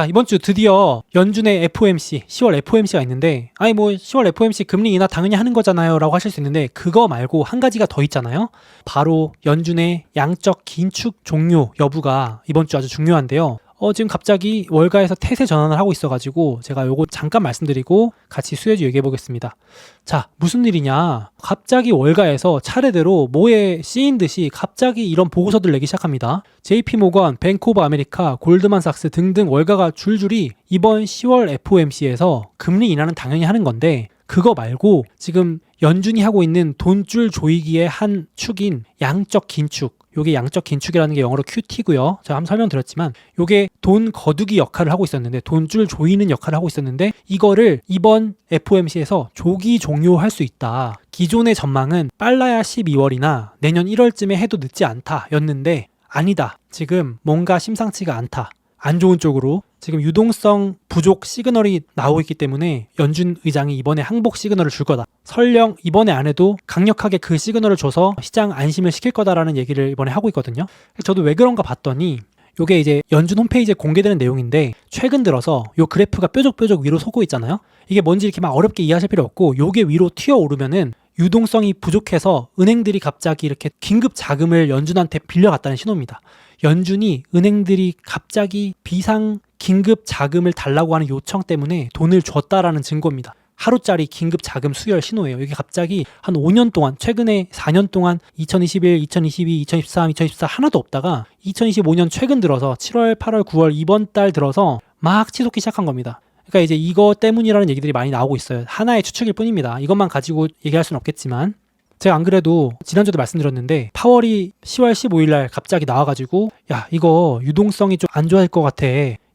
자, 이번 주 드디어 연준의 FOMC, 10월 FOMC가 있는데, 아니 뭐 10월 FOMC 금리 인하 당연히 하는 거잖아요 라고 하실 수 있는데, 그거 말고 한 가지가 더 있잖아요. 바로 연준의 양적 긴축 종료 여부가 이번 주 아주 중요한데요. 어, 지금 갑자기 월가에서 태세 전환을 하고 있어가지고 제가 요거 잠깐 말씀드리고 같이 수혜주 얘기해 보겠습니다. 자, 무슨 일이냐. 갑자기 월가에서 차례대로 뭐에 씌인 듯이 갑자기 이런 보고서들 내기 시작합니다. JP 모건, 오브 아메리카, 골드만삭스 등등 월가가 줄줄이 이번 10월 FOMC에서 금리 인하는 당연히 하는 건데 그거 말고 지금 연준이 하고 있는 돈줄 조이기의 한 축인 양적 긴축. 요게 양적 긴축이라는 게 영어로 QT고요. 제가 한번 설명드렸지만 요게 돈 거두기 역할을 하고 있었는데 돈줄 조이는 역할을 하고 있었는데 이거를 이번 FOMC에서 조기 종료할 수 있다. 기존의 전망은 빨라야 12월이나 내년 1월쯤에 해도 늦지 않다였는데 아니다. 지금 뭔가 심상치가 않다. 안 좋은 쪽으로 지금 유동성 부족 시그널이 나오고 있기 때문에 연준 의장이 이번에 항복 시그널을 줄 거다. 설령 이번에 안 해도 강력하게 그 시그널을 줘서 시장 안심을 시킬 거다라는 얘기를 이번에 하고 있거든요. 저도 왜 그런가 봤더니 요게 이제 연준 홈페이지에 공개되는 내용인데 최근 들어서 요 그래프가 뾰족뾰족 위로 솟고 있잖아요. 이게 뭔지 이렇게 막 어렵게 이해하실 필요 없고 요게 위로 튀어 오르면은 유동성이 부족해서 은행들이 갑자기 이렇게 긴급 자금을 연준한테 빌려갔다는 신호입니다. 연준이 은행들이 갑자기 비상 긴급 자금을 달라고 하는 요청 때문에 돈을 줬다라는 증거입니다. 하루짜리 긴급 자금 수혈 신호예요. 이게 갑자기 한 5년 동안, 최근에 4년 동안 2021, 2022, 2023, 2024 하나도 없다가 2025년 최근 들어서 7월, 8월, 9월 이번 달 들어서 막 치솟기 시작한 겁니다. 그러니까 이제 이거 때문이라는 얘기들이 많이 나오고 있어요. 하나의 추측일 뿐입니다. 이것만 가지고 얘기할 수는 없겠지만 제가 안 그래도 지난주도 말씀드렸는데 파월이 10월 15일 날 갑자기 나와가지고 야 이거 유동성이 좀 안 좋아질 것 같아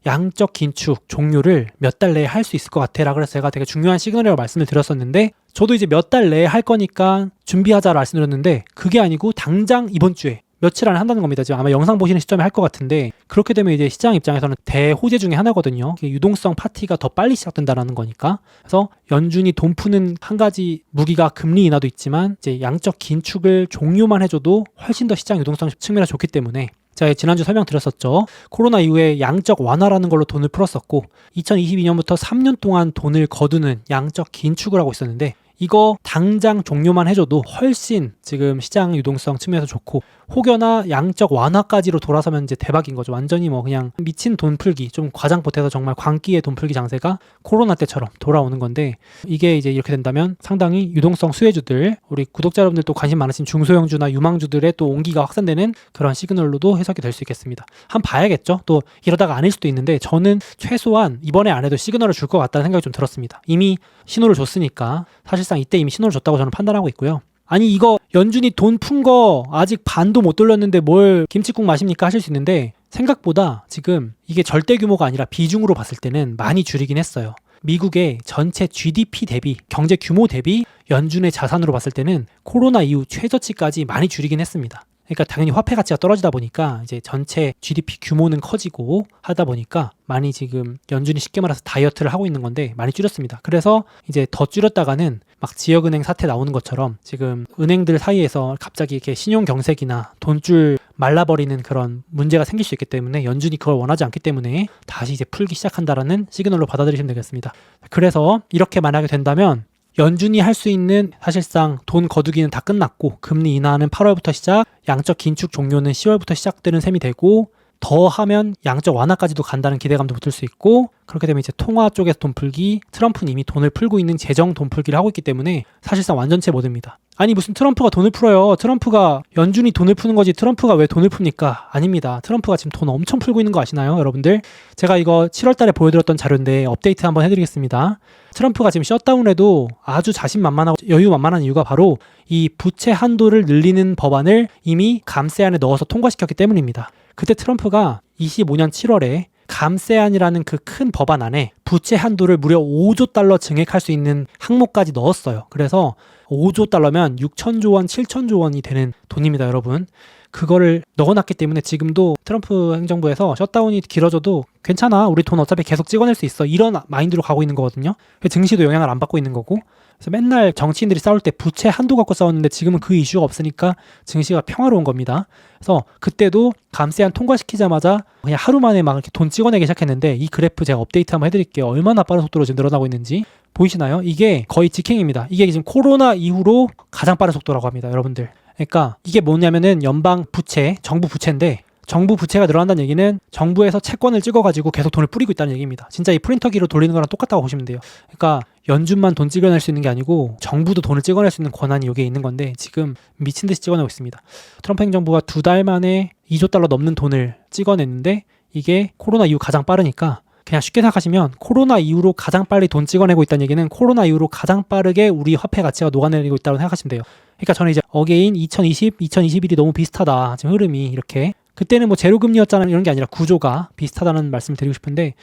양적 긴축 종료를 몇 달 내에 할 수 있을 것 같아라 그래서 제가 되게 중요한 시그널이라고 말씀을 드렸었는데 저도 이제 몇 달 내에 할 거니까 준비하자라 말씀드렸는데 그게 아니고 당장 이번 주에 며칠 안에 한다는 겁니다. 지금 아마 영상 보시는 시점에 할 것 같은데 그렇게 되면 이제 시장 입장에서는 대호재 중에 하나거든요. 유동성 파티가 더 빨리 시작된다라는 거니까. 그래서 연준이 돈 푸는 한 가지 무기가 금리 인하도 있지만 이제 양적 긴축을 종료만 해줘도 훨씬 더 시장 유동성 측면에서 좋기 때문에 제가 지난주 설명드렸었죠. 코로나 이후에 양적 완화라는 걸로 돈을 풀었었고 2022년부터 3년 동안 돈을 거두는 양적 긴축을 하고 있었는데 이거 당장 종료만 해줘도 훨씬 지금 시장 유동성 측면에서 좋고 혹여나 양적 완화까지로 돌아서면 이제 대박인 거죠. 완전히 뭐 그냥 미친 돈 풀기 좀 과장 보태서 정말 광기의 돈 풀기 장세가 코로나 때처럼 돌아오는 건데 이게 이제 이렇게 된다면 상당히 유동성 수혜주들 우리 구독자 여러분들도 관심 많으신 중소형주나 유망주들의 또 온기가 확산되는 그런 시그널로도 해석이 될 수 있겠습니다. 한번 봐야겠죠. 또 이러다가 아닐 수도 있는데 저는 최소한 이번에 안 해도 시그널을 줄 것 같다는 생각이 좀 들었습니다. 이미 신호를 줬으니까 사실 상 이때 이미 신호를 줬다고 저는 판단하고 있고요. 아니 이거 연준이 돈 푼 거 아직 반도 못 돌렸는데 뭘 김치국 마십니까 하실 수 있는데 생각보다 지금 이게 절대 규모가 아니라 비중으로 봤을 때는 많이 줄이긴 했어요. 미국의 전체 GDP 대비 경제 규모 대비 연준의 자산으로 봤을 때는 코로나 이후 최저치까지 많이 줄이긴 했습니다. 그러니까 당연히 화폐 가치가 떨어지다 보니까 이제 전체 GDP 규모는 커지고 하다 보니까 많이 지금 연준이 쉽게 말해서 다이어트를 하고 있는 건데 많이 줄였습니다. 그래서 이제 더 줄였다가는 막 지역은행 사태 나오는 것처럼 지금 은행들 사이에서 갑자기 이렇게 신용 경색이나 돈줄 말라버리는 그런 문제가 생길 수 있기 때문에 연준이 그걸 원하지 않기 때문에 다시 이제 풀기 시작한다라는 시그널로 받아들이시면 되겠습니다. 그래서 이렇게 만약에 된다면 연준이 할 수 있는 사실상 돈 거두기는 다 끝났고 금리 인하는 8월부터 시작, 양적 긴축 종료는 10월부터 시작되는 셈이 되고 더 하면 양적 완화까지도 간다는 기대감도 붙을 수 있고 그렇게 되면 이제 통화 쪽에서 돈 풀기, 트럼프는 이미 돈을 풀고 있는 재정 돈 풀기를 하고 있기 때문에 사실상 완전체 모드입니다. 아니 무슨 트럼프가 돈을 풀어요. 트럼프가 연준이 돈을 푸는 거지 트럼프가 왜 돈을 풉니까? 아닙니다. 트럼프가 지금 돈 엄청 풀고 있는 거 아시나요, 여러분들? 제가 이거 7월 달에 보여드렸던 자료인데 업데이트 한번 해드리겠습니다. 트럼프가 지금 셧다운해도 아주 자신만만하고 여유 만만한 이유가 바로 이 부채 한도를 늘리는 법안을 이미 감세 안에 넣어서 통과시켰기 때문입니다. 그때 트럼프가 25년 7월에 감세안이라는 그 큰 법안 안에 부채 한도를 무려 5조 달러 증액할 수 있는 항목까지 넣었어요. 그래서 5조 달러면 6천조 원, 7천조 원이 되는 돈입니다, 여러분. 그거를 넣어놨기 때문에 지금도 트럼프 행정부에서 셧다운이 길어져도 괜찮아. 우리 돈 어차피 계속 찍어낼 수 있어. 이런 마인드로 가고 있는 거거든요. 증시도 영향을 안 받고 있는 거고. 그래서 맨날 정치인들이 싸울 때 부채 한도 갖고 싸웠는데 지금은 그 이슈가 없으니까 증시가 평화로운 겁니다. 그래서 그때도 감세안 통과시키자마자 그냥 하루 만에 막 이렇게 돈 찍어내기 시작했는데 이 그래프 제가 업데이트 한번 해드릴게요. 얼마나 빠른 속도로 지금 늘어나고 있는지 보이시나요? 이게 거의 직행입니다. 이게 지금 코로나 이후로 가장 빠른 속도라고 합니다, 여러분들. 그러니까 이게 뭐냐면은 연방 부채, 정부 부채인데 정부 부채가 늘어난다는 얘기는 정부에서 채권을 찍어가지고 계속 돈을 뿌리고 있다는 얘기입니다. 진짜 이 프린터기로 돌리는 거랑 똑같다고 보시면 돼요. 그러니까 연준만 돈 찍어낼 수 있는 게 아니고 정부도 돈을 찍어낼 수 있는 권한이 여기에 있는 건데 지금 미친 듯이 찍어내고 있습니다. 트럼프 행정부가 두 달 만에 2조 달러 넘는 돈을 찍어냈는데 이게 코로나 이후 가장 빠르니까 그냥 쉽게 생각하시면 코로나 이후로 가장 빨리 돈 찍어내고 있다는 얘기는 코로나 이후로 가장 빠르게 우리 화폐 가치가 녹아내리고 있다고 생각하시면 돼요. 그러니까 저는 이제 어게인 2020, 2021이 너무 비슷하다. 지금 흐름이 이렇게 그때는 뭐 제로 금리였잖아 이런 게 아니라 구조가 비슷하다는 말씀을 드리고 싶은데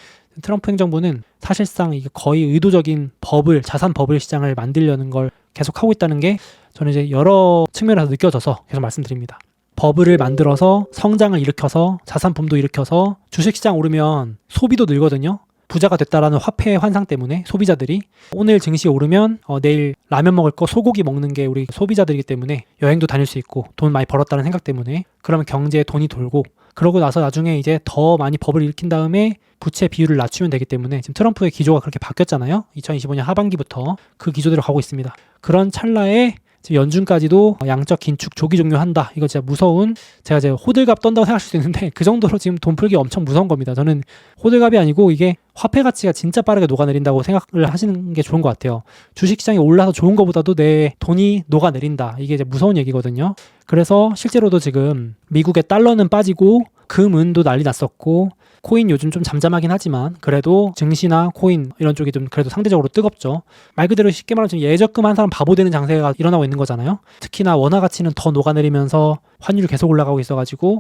트럼프 행정부는 사실상 이게 거의 의도적인 버블, 자산 버블 시장을 만들려는 걸 계속 하고 있다는 게 저는 이제 여러 측면에서 느껴져서 계속 말씀드립니다. 버블을 만들어서 성장을 일으켜서 자산 붐도 일으켜서 주식시장 오르면 소비도 늘거든요. 부자가 됐다라는 화폐 환상 때문에 소비자들이 오늘 증시 오르면 어, 내일 라면 먹을 거 소고기 먹는 게 우리 소비자들이기 때문에 여행도 다닐 수 있고 돈 많이 벌었다는 생각 때문에 그러면 경제에 돈이 돌고 그러고 나서 나중에 이제 더 많이 법을 일으킨 다음에 부채 비율을 낮추면 되기 때문에 지금 트럼프의 기조가 그렇게 바뀌었잖아요. 2025년 하반기부터 그 기조대로 가고 있습니다. 그런 찰나에 지금 연준까지도 양적 긴축 조기 종료한다. 이거 진짜 무서운 제가 이제 호들갑 떤다고 생각할 수 있는데 그 정도로 지금 돈 풀기 엄청 무서운 겁니다. 저는 호들갑이 아니고 이게 화폐 가치가 진짜 빠르게 녹아내린다고 생각을 하시는 게 좋은 것 같아요. 주식시장이 올라서 좋은 것보다도 내 돈이 녹아내린다. 이게 이제 무서운 얘기거든요. 그래서 실제로도 지금 미국의 달러는 빠지고 금은도 난리 났었고 코인 요즘 좀 잠잠하긴 하지만 그래도 증시나 코인 이런 쪽이 좀 그래도 상대적으로 뜨겁죠. 말 그대로 쉽게 말하면 지금 예적금 한 사람 바보 되는 장세가 일어나고 있는 거잖아요. 특히나 원화 가치는 더 녹아내리면서 환율이 계속 올라가고 있어가지고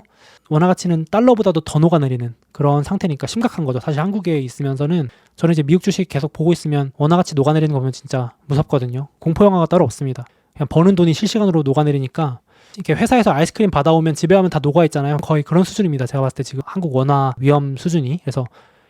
원화 가치는 달러보다도 더 녹아내리는 그런 상태니까 심각한 거죠. 사실 한국에 있으면서는 저는 이제 미국 주식 계속 보고 있으면 원화 가치 녹아내리는 거 보면 진짜 무섭거든요. 공포 영화가 따로 없습니다. 그냥 버는 돈이 실시간으로 녹아내리니까 이렇게 회사에서 아이스크림 받아오면 집에 가면 다 녹아 있잖아요. 거의 그런 수준입니다. 제가 봤을 때 지금 한국 원화 위험 수준이 그래서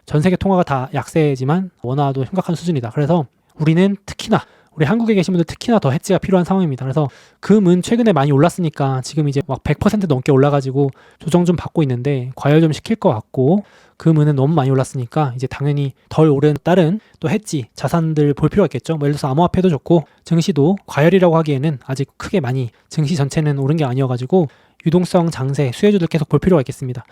전 세계 통화가 다 약세지만 원화도 심각한 수준이다. 그래서 우리는 특히나 우리 한국에 계신 분들 특히나 더 해지가 필요한 상황입니다. 그래서 금은 최근에 많이 올랐으니까 지금 이제 막 100% 넘게 올라가지고 조정 좀 받고 있는데 과열 좀 시킬 것 같고 금은 너무 많이 올랐으니까 이제 당연히 덜 오른 다른 또 해지 자산들 볼 필요가 있겠죠. 뭐 예를 들어서 암호화폐도 좋고 증시도 과열이라고 하기에는 아직 크게 많이 증시 전체는 오른 게 아니어가지고 유동성 장세 수혜주들 계속 볼 필요가 있겠습니다.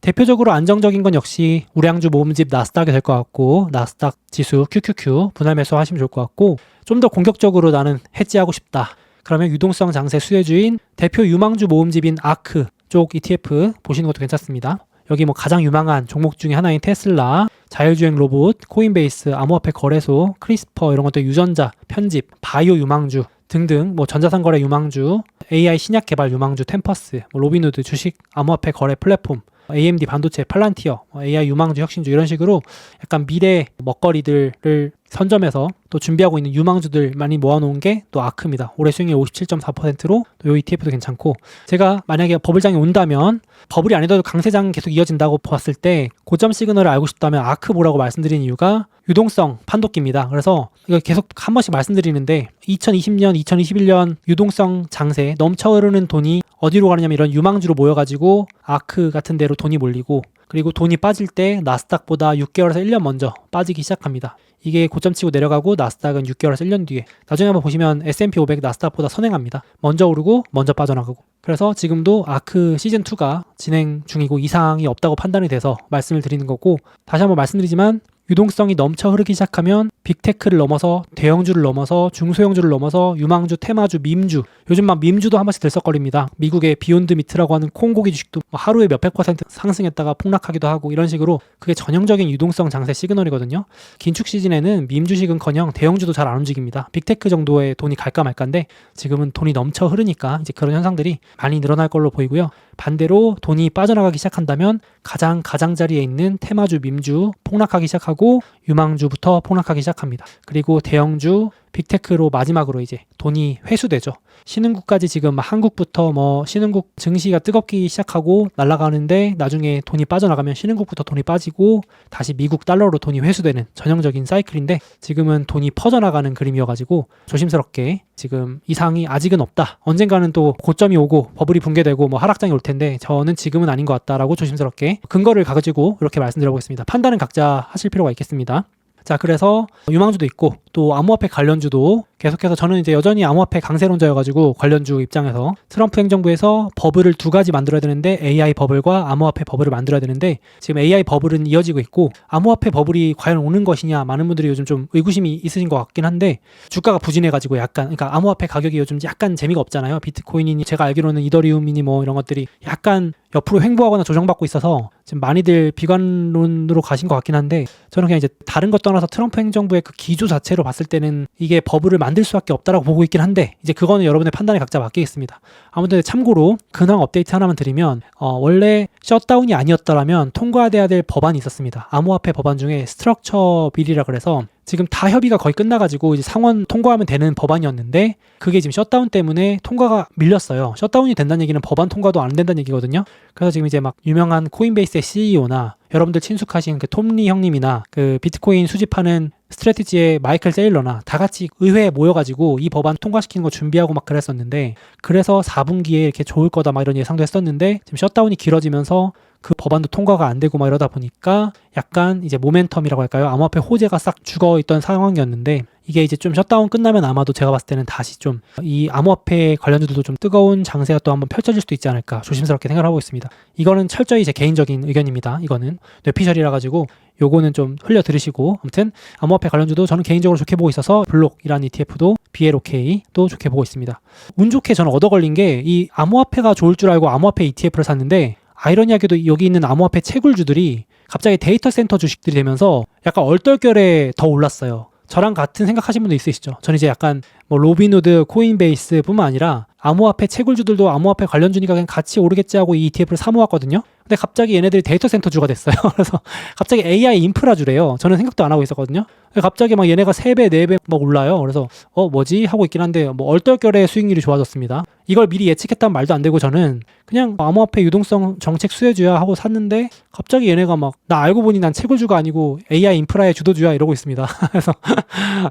대표적으로 안정적인 건 역시 우량주 모음집 나스닥이 될 것 같고 나스닥 지수 QQQ 분할 매수 하시면 좋을 것 같고 좀 더 공격적으로 나는 해지하고 싶다. 그러면 유동성 장세 수혜주인 대표 유망주 모음집인 아크 쪽 ETF 보시는 것도 괜찮습니다. 여기 뭐 가장 유망한 종목 중에 하나인 테슬라, 자율주행 로봇, 코인베이스, 암호화폐 거래소, 크리스퍼 이런 것들 유전자, 편집, 바이오 유망주 등등 뭐 전자상 거래 유망주, AI 신약 개발 유망주 템퍼스, 뭐 로비누드 주식 암호화폐 거래 플랫폼, AMD 반도체 팔란티어, 뭐 AI 유망주 혁신주 이런 식으로 약간 미래 먹거리들을 선점해서 또 준비하고 있는 유망주들 많이 모아놓은 게 또 아크입니다. 올해 수익률 57.4%로 또 ETF도 괜찮고 제가 만약에 버블장이 온다면 버블이 아니더라도 강세장 계속 이어진다고 봤을 때 고점 시그널을 알고 싶다면 아크 보라고 말씀드린 이유가 유동성 판도기입니다. 그래서 이거 계속 한 번씩 말씀드리는데 2020년, 2021년 유동성 장세 넘쳐 흐르는 돈이 어디로 가느냐면 이런 유망주로 모여가지고 아크 같은 데로 돈이 몰리고 그리고 돈이 빠질 때 나스닥보다 6개월에서 1년 먼저 빠지기 시작합니다. 이게 고점 치고 내려가고 나스닥은 6개월에서 1년 뒤에 나중에 한번 보시면 S&P 500 나스닥보다 선행합니다. 먼저 오르고 먼저 빠져나가고 그래서 지금도 아크 시즌 2가 진행 중이고 이상이 없다고 판단이 돼서 말씀을 드리는 거고 다시 한번 말씀드리지만 유동성이 넘쳐 흐르기 시작하면 빅테크를 넘어서 대형주를 넘어서 중소형주를 넘어서 유망주, 테마주, 밈주 요즘 막 밈주도 한 번씩 들썩거립니다. 미국의 비욘드 미트라고 하는 콩고기 주식도 뭐 하루에 몇백 퍼센트 상승했다가 폭락하기도 하고 이런 식으로 그게 전형적인 유동성 장세 시그널이거든요. 긴축 시즌에는 밈 주식은커녕 대형주도 잘 안 움직입니다. 빅테크 정도의 돈이 갈까 말까인데 지금은 돈이 넘쳐 흐르니까 이제 그런 현상들이 많이 늘어날 걸로 보이고요. 반대로 돈이 빠져나가기 시작한다면 가장 가장자리에 있는 테마주, 밈주 폭락하기 시작하고 유망주부터 폭락하기. 시작합니다. 그리고 대형주 빅테크로 마지막으로 이제 돈이 회수되죠. 신흥국까지 지금 막 한국부터 뭐 신흥국 증시가 뜨겁기 시작하고 날아가는데 나중에 돈이 빠져나가면 신흥국부터 돈이 빠지고 다시 미국 달러로 돈이 회수되는 전형적인 사이클인데 지금은 돈이 퍼져나가는 그림이어가지고 조심스럽게 지금 이상이 아직은 없다. 언젠가는 또 고점이 오고 버블이 붕괴되고 뭐 하락장이 올 텐데 저는 지금은 아닌 것 같다라고 조심스럽게 근거를 가지고 이렇게 말씀드려보겠습니다. 판단은 각자 하실 필요가 있겠습니다. 자, 그래서 유망주도 있고 또 암호화폐 관련주도 계속해서 저는 이제 여전히 암호화폐 강세론자여가지고 관련주 입장에서 트럼프 행정부에서 버블을 두 가지 만들어야 되는데 AI 버블과 암호화폐 버블을 만들어야 되는데 지금 AI 버블은 이어지고 있고 암호화폐 버블이 과연 오는 것이냐 많은 분들이 요즘 좀 의구심이 있으신 것 같긴 한데 주가가 부진해가지고 약간 그러니까 암호화폐 가격이 요즘 약간 재미가 없잖아요. 비트코인이니 제가 알기로는 이더리움이니 뭐 이런 것들이 약간 옆으로 횡보하거나 조정받고 있어서 지금 많이들 비관론으로 가신 것 같긴 한데 저는 그냥 이제 다른 것 떠나서 트럼프 행정부의 그 기조 자체로 봤을 때는 이게 버블을 만들 수밖에 없다라고 보고 있긴 한데 이제 그거는 여러분의 판단에 각자 맡기겠습니다. 아무튼 참고로 근황 업데이트 하나만 드리면 어, 원래 셧다운이 아니었더라면 통과돼야 될 법안이 있었습니다. 암호화폐 법안 중에 스트럭처 빌이라 그래서 지금 다 협의가 거의 끝나가지고 이제 상원 통과하면 되는 법안이었는데 그게 지금 셧다운 때문에 통과가 밀렸어요. 셧다운이 된다는 얘기는 법안 통과도 안 된다는 얘기거든요. 그래서 지금 이제 막 유명한 코인베이스의 CEO나 여러분들 친숙하신 그 톰리 형님이나 그 비트코인 수집하는 스트레티지의 마이클 세일러나 다 같이 의회에 모여가지고 이 법안 통과시키는 거 준비하고 막 그랬었는데 그래서 4분기에 이렇게 좋을 거다 막 이런 예상도 했었는데 지금 셧다운이 길어지면서 그 법안도 통과가 안 되고 막 이러다 보니까 약간 이제 모멘텀이라고 할까요? 암호화폐 호재가 싹 죽어 있던 상황이었는데 이게 이제 좀 셧다운 끝나면 아마도 제가 봤을 때는 다시 좀 이 암호화폐 관련주들도 좀 뜨거운 장세가 또 한번 펼쳐질 수도 있지 않을까 조심스럽게 생각을 하고 있습니다. 이거는 철저히 제 개인적인 의견입니다. 이거는 뇌피셜이라 가지고 요거는 좀 흘려 들으시고 아무튼 암호화폐 관련주도 저는 개인적으로 좋게 보고 있어서 블록이라는 ETF도 BLOK도 좋게 보고 있습니다. 운 좋게 저는 얻어 걸린 게 이 암호화폐가 좋을 줄 알고 암호화폐 ETF를 샀는데 아이러니하게도 여기 있는 암호화폐 채굴주들이 갑자기 데이터 센터 주식들이 되면서 약간 얼떨결에 더 올랐어요. 저랑 같은 생각하신 분도 있으시죠? 저는 이제 약간 뭐 로비누드, 코인베이스뿐만 아니라 암호화폐 채굴주들도 암호화폐 관련주니까 그냥 같이 오르겠지 하고 이 ETF를 사모았거든요. 근데 갑자기 얘네들이 데이터 센터주가 됐어요. 그래서 갑자기 AI 인프라주래요. 저는 생각도 안 하고 있었거든요. 갑자기 막 얘네가 3배, 4배 막 올라요. 그래서 어 뭐지 하고 있긴 한데 뭐 얼떨결에 수익률이 좋아졌습니다. 이걸 미리 예측했다는 말도 안 되고 저는 그냥 암호화폐 유동성 정책 수혜주야 하고 샀는데 갑자기 얘네가 막 나 알고 보니 난 채굴주가 아니고 AI 인프라의 주도주야 이러고 있습니다. 그래서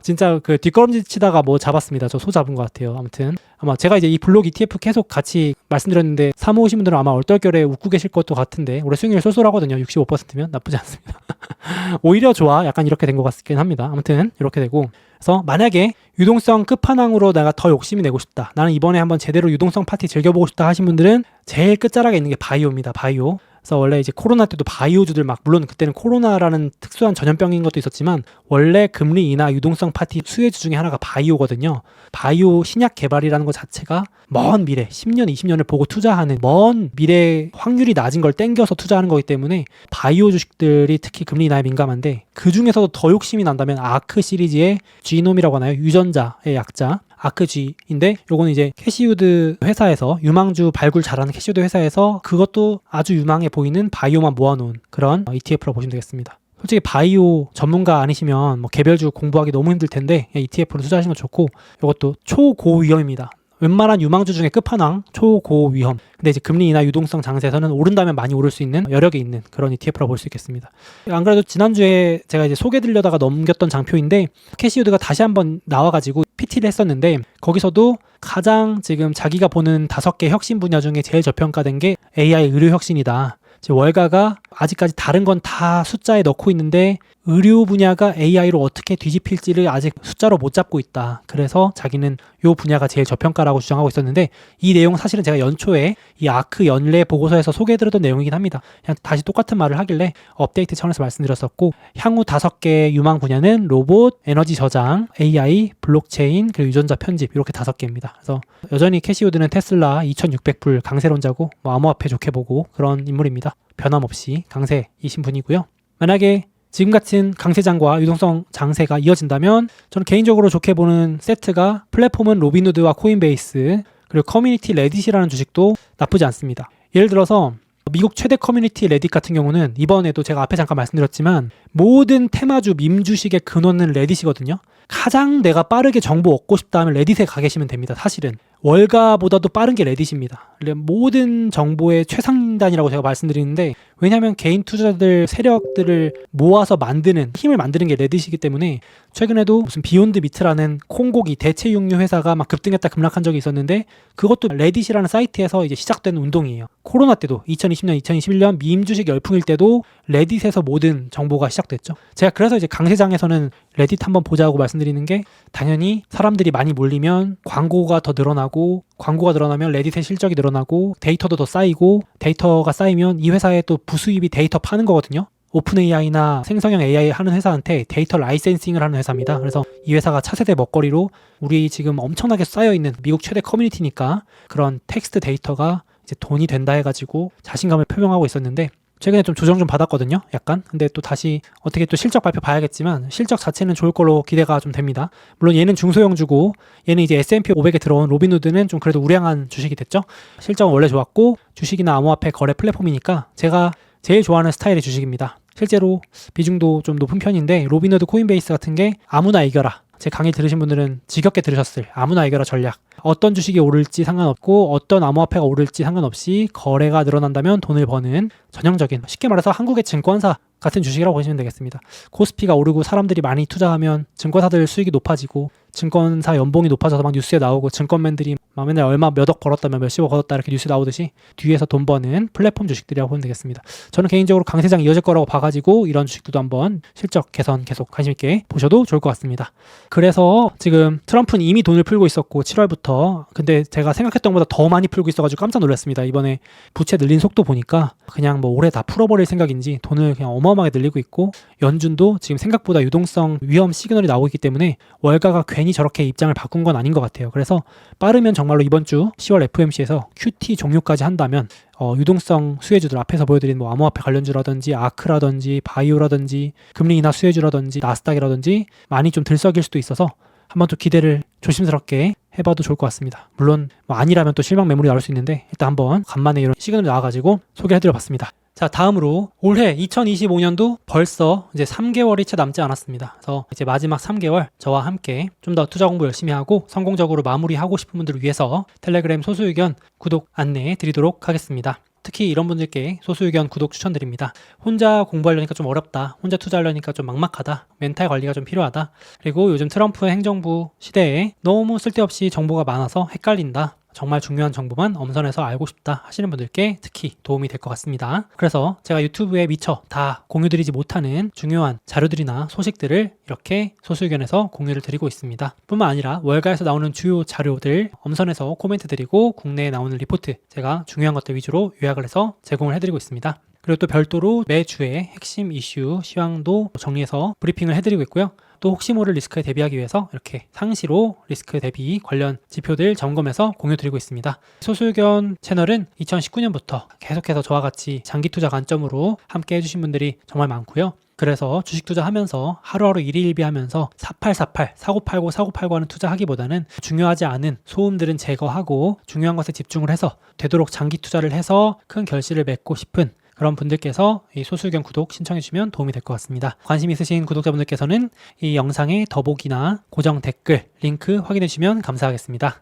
진짜 그 뒷걸음질 치다가 뭐 잡았습니다. 저 소 잡은 것 같아요. 아무튼 아마 제가 이제 이 블록 ETF 계속 같이 말씀드렸는데 사모 오신 분들은 아마 얼떨결에 웃고 계실 것도 같은데 올해 수익률 쏠쏠하거든요. 65%면 나쁘지 않습니다. 오히려 좋아. 약간 이렇게 된 것 같긴 합니다. 아무튼 이렇게 되고 그래서 만약에 유동성 끝판왕으로 내가 더 욕심이 내고 싶다. 나는 이번에 한번 제대로 유동성 파티 즐겨보고 싶다 하신 분들은 제일 끝자락에 있는 게 바이오입니다. 바이오. 그래서 원래 이제 코로나 때도 바이오주들 막 물론 그때는 코로나라는 특수한 전염병인 것도 있었지만 원래 금리 인하 유동성 파티 수혜주 중에 하나가 바이오거든요. 바이오 신약 개발이라는 것 자체가 먼 미래 10년 20년을 보고 투자하는 먼 미래 확률이 낮은 걸 땡겨서 투자하는 거기 때문에 바이오 주식들이 특히 금리 인하에 민감한데 그 중에서도 더 욕심이 난다면 아크 시리즈의 지노미라고 하나요? 유전자의 약자 아크G인데 요거는 이제 캐시우드 회사에서 유망주 발굴 잘하는 캐시우드 회사에서 그것도 아주 유망해 보이는 바이오만 모아놓은 그런 ETF로 보시면 되겠습니다. 솔직히 바이오 전문가 아니시면 뭐 개별주 공부하기 너무 힘들 텐데 ETF로 투자하시는 거 좋고 이것도 초고 위험입니다. 웬만한 유망주 중에 끝판왕 초고 위험. 근데 이제 금리 인하 유동성 장세에서는 오른다면 많이 오를 수 있는 여력이 있는 그런 ETF라고 볼 수 있겠습니다. 안 그래도 지난주에 제가 이제 소개드리려다가 넘겼던 장표인데 캐시우드가 다시 한번 나와가지고 PT를 했었는데 거기서도 가장 지금 자기가 보는 다섯 개 혁신 분야 중에 제일 저평가된 게 AI 의료 혁신이다. 월가가 아직까지 다른 건 다 숫자에 넣고 있는데 의료 분야가 AI로 어떻게 뒤집힐지를 아직 숫자로 못 잡고 있다. 그래서 자기는 요 분야가 제일 저평가라고 주장하고 있었는데 이 내용 사실은 제가 연초에 이 아크 연례 보고서에서 소개해드렸던 내용이긴 합니다. 그냥 다시 똑같은 말을 하길래 업데이트 차원에서 말씀드렸었고 향후 다섯 개 유망 분야는 로봇, 에너지 저장, AI, 블록체인, 그리고 유전자 편집 이렇게 다섯 개입니다. 그래서 여전히 캐시우드는 테슬라 2,600불 강세론자고 뭐 암호화폐 좋게 보고 그런 인물입니다. 변함없이 강세이신 분이고요. 만약에 지금 같은 강세장과 유동성 장세가 이어진다면 저는 개인적으로 좋게 보는 세트가 플랫폼은 로빈후드와 코인베이스 그리고 커뮤니티 레딧이라는 주식도 나쁘지 않습니다. 예를 들어서 미국 최대 커뮤니티 레딧 같은 경우는 이번에도 제가 앞에 잠깐 말씀드렸지만 모든 테마주 밈 주식의 근원은 레딧이거든요. 가장 내가 빠르게 정보 얻고 싶다 하면 레딧에 가 계시면 됩니다. 사실은 월가보다도 빠른 게 레딧입니다. 모든 정보의 최상단이라고 제가 말씀드리는데 왜냐하면 개인 투자들 세력들을 모아서 만드는 힘을 만드는 게 레딧이기 때문에 최근에도 무슨 비욘드 미트라는 콩고기 대체 육류 회사가 막 급등했다 급락한 적이 있었는데 그것도 레딧이라는 사이트에서 이제 시작된 운동이에요. 코로나 때도 2020년, 2021년 밈 주식 열풍일 때도 레딧에서 모든 정보가 시작됐죠. 제가 그래서 이제 강세장에서는 레딧 한번 보자고 말씀드리는 게 당연히 사람들이 많이 몰리면 광고가 더 늘어나고 광고가 늘어나면 레딧의 실적이 늘어나고 데이터도 더 쌓이고 데이터가 쌓이면 이 회사의 또 부수입이 데이터 파는 거거든요. 오픈 AI나 생성형 AI 하는 회사한테 데이터 라이센싱을 하는 회사입니다. 그래서 이 회사가 차세대 먹거리로 우리 지금 엄청나게 쌓여 있는 미국 최대 커뮤니티니까 그런 텍스트 데이터가 이제 돈이 된다 해가지고 자신감을 표명하고 있었는데 최근에 좀 조정 좀 받았거든요. 약간. 근데 또 다시 어떻게 또 실적 발표 봐야겠지만 실적 자체는 좋을 걸로 기대가 좀 됩니다. 물론 얘는 중소형주고 얘는 이제 S&P 500에 들어온 로빈후드는 좀 그래도 우량한 주식이 됐죠. 실적은 원래 좋았고 주식이나 암호화폐 거래 플랫폼이니까 제가 제일 좋아하는 스타일의 주식입니다. 실제로 비중도 좀 높은 편인데 로빈후드 코인베이스 같은 게 아무나 이겨라. 제 강의 들으신 분들은 지겹게 들으셨을 아무나 이겨라 전략. 어떤 주식이 오를지 상관없고 어떤 암호화폐가 오를지 상관없이 거래가 늘어난다면 돈을 버는 전형적인 쉽게 말해서 한국의 증권사 같은 주식이라고 보시면 되겠습니다. 코스피가 오르고 사람들이 많이 투자하면 증권사들 수익이 높아지고 증권사 연봉이 높아져서 막 뉴스에 나오고 증권맨들이 막 맨날 얼마 몇 억 벌었다면 몇십억 벌었다 이렇게 뉴스 나오듯이 뒤에서 돈 버는 플랫폼 주식들이라고 보면 되겠습니다. 저는 개인적으로 강세장 이어질 거라고 봐가지고 이런 주식들도 한번 실적 개선 계속 관심 있게 보셔도 좋을 것 같습니다. 그래서 지금 트럼프는 이미 돈을 풀고 있었고 7월부터 근데 제가 생각했던 것보다 더 많이 풀고 있어가지고 깜짝 놀랐습니다. 이번에 부채 늘린 속도 보니까 그냥 뭐 올해 다 풀어버릴 생각인지 돈을 그냥 어마어마하게 늘리고 있고 연준도 지금 생각보다 유동성 위험 시그널이 나오고 있기 때문에 월가가 괜히 저렇게 입장을 바꾼 건 아닌 것 같아요. 그래서 빠르면 정말로 이번 주 10월 FOMC에서 QT 종료까지 한다면 어, 유동성 수혜주들 앞에서 보여드린 뭐 암호화폐 관련주라든지 아크라든지 바이오라든지 금리 인하 수혜주라든지 나스닥이라든지 많이 좀 들썩일 수도 있어서 한번 또 기대를 조심스럽게 해봐도 좋을 것 같습니다. 물론 뭐 아니라면 또 실망 매물이 나올 수 있는데 일단 한번 간만에 이런 시그널이 나와가지고 소개해드려봤습니다. 자 다음으로 올해 2025년도 벌써 이제 3개월이 채 남지 않았습니다. 그래서 이제 마지막 3개월 저와 함께 좀 더 투자 공부 열심히 하고 성공적으로 마무리하고 싶은 분들을 위해서 텔레그램 소수 의견 구독 안내해 드리도록 하겠습니다. 특히 이런 분들께 소수 의견 구독 추천드립니다. 혼자 공부하려니까 좀 어렵다. 혼자 투자하려니까 좀 막막하다. 멘탈 관리가 좀 필요하다. 그리고 요즘 트럼프 행정부 시대에 너무 쓸데없이 정보가 많아서 헷갈린다. 정말 중요한 정보만 엄선해서 알고 싶다 하시는 분들께 특히 도움이 될 것 같습니다. 그래서 제가 유튜브에 미처 다 공유드리지 못하는 중요한 자료들이나 소식들을 이렇게 소수의견에서 공유를 드리고 있습니다. 뿐만 아니라 월가에서 나오는 주요 자료들 엄선해서 코멘트 드리고 국내에 나오는 리포트 제가 중요한 것들 위주로 요약을 해서 제공을 해드리고 있습니다. 그리고 또 별도로 매주에 핵심 이슈 시황도 정리해서 브리핑을 해드리고 있고요. 또 혹시 모를 리스크에 대비하기 위해서 이렇게 상시로 리스크 대비 관련 지표들 점검해서 공유 드리고 있습니다. 소수견 채널은 2019년부터 계속해서 저와 같이 장기 투자 관점으로 함께 해주신 분들이 정말 많고요. 그래서 주식 투자하면서 하루하루 일희일비하면서 4848, 사고팔고 사고팔고 하는 투자하기보다는 중요하지 않은 소음들은 제거하고 중요한 것에 집중을 해서 되도록 장기 투자를 해서 큰 결실을 맺고 싶은 그런 분들께서 이 소수견 구독 신청해 주시면 도움이 될 것 같습니다. 관심 있으신 구독자분들께서는 이 영상의 더보기나 고정 댓글 링크 확인해 주시면 감사하겠습니다.